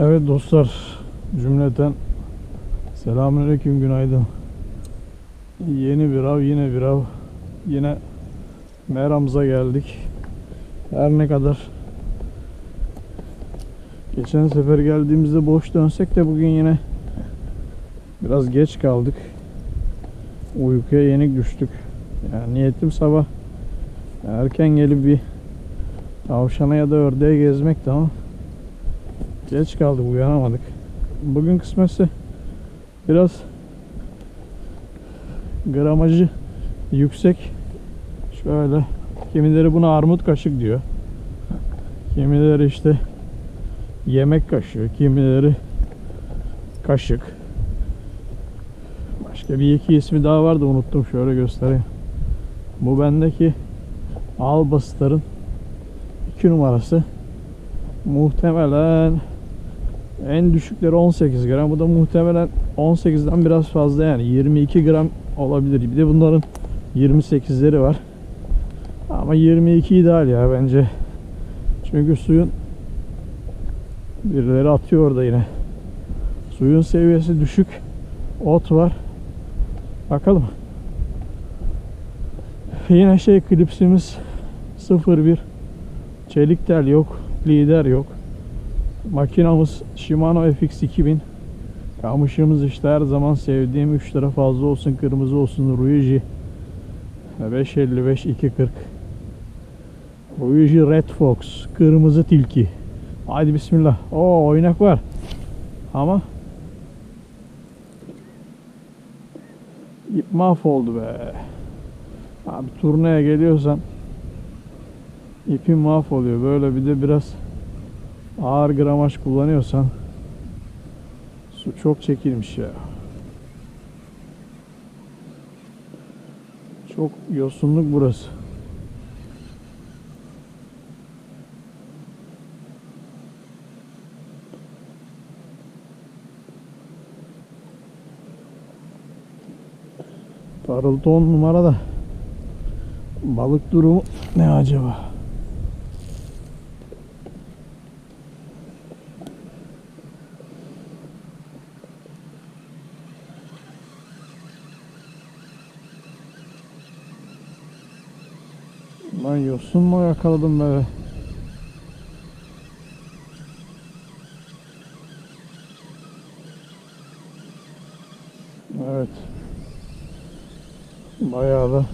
Evet dostlar cümleten selamünaleyküm günaydın. Yeni bir av yine bir av. Yine meramıza geldik. Her ne kadar geçen sefer geldiğimizde boş dönsek de bugün yine biraz geç kaldık. Uykuya yenik düştük. Yani niyetim sabah erken gelip bir tavşana ya da ördeğe gezmekti ama Geç kaldık uyanamadık. Bugün kısmetse biraz gramajı yüksek. Şöyle kimileri buna armut kaşık diyor. Kimileri işte yemek kaşığı, kimileri kaşık. Başka bir iki ismi daha vardı unuttum şöyle göstereyim. Bu bendeki Albastar'ın iki numarası. Muhtemelen en düşükleri 18 gram. Bu da muhtemelen 18'den biraz fazla yani 22 gram olabilir. Bir de bunların 28'leri var. Ama 22 ideal ya bence. Çünkü suyun birileri atıyor orada yine. Suyun seviyesi düşük. Ot var. Bakalım. Yine şey klipsimiz 01 çelik tel yok. Lider yok. Makinamız Shimano FX 2000. Kamışımız işte her zaman sevdiğim 3 lira fazla olsun kırmızı olsun Ruiji. 555 240 Ruiji Red Fox kırmızı tilki. Haydi bismillah. Oo oynak var. Ama ip mahvoldu be. Abi turneye geliyorsan ipin mahvoluyor. Böyle bir de biraz ağır gramaj kullanıyorsan su çok çekilmiş ya. Çok yosunluk burası. Parıltı on numara da balık durumu ne acaba? Lan yosun mu yakaladım be? Evet. Bayağı da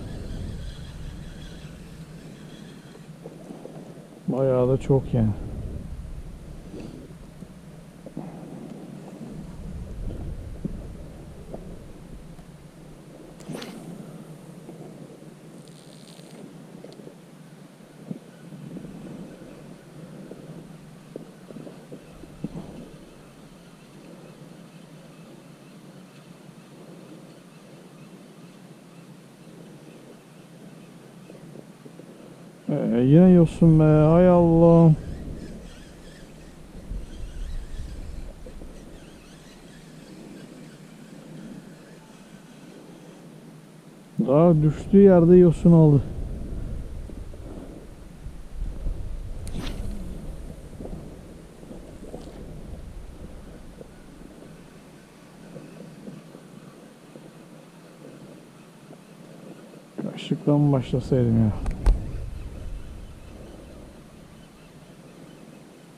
Bayağı da çok yani. Ee, yine yosun be hay Allah. Daha düştüğü yerde yosun aldı. Mı başlasaydım ya?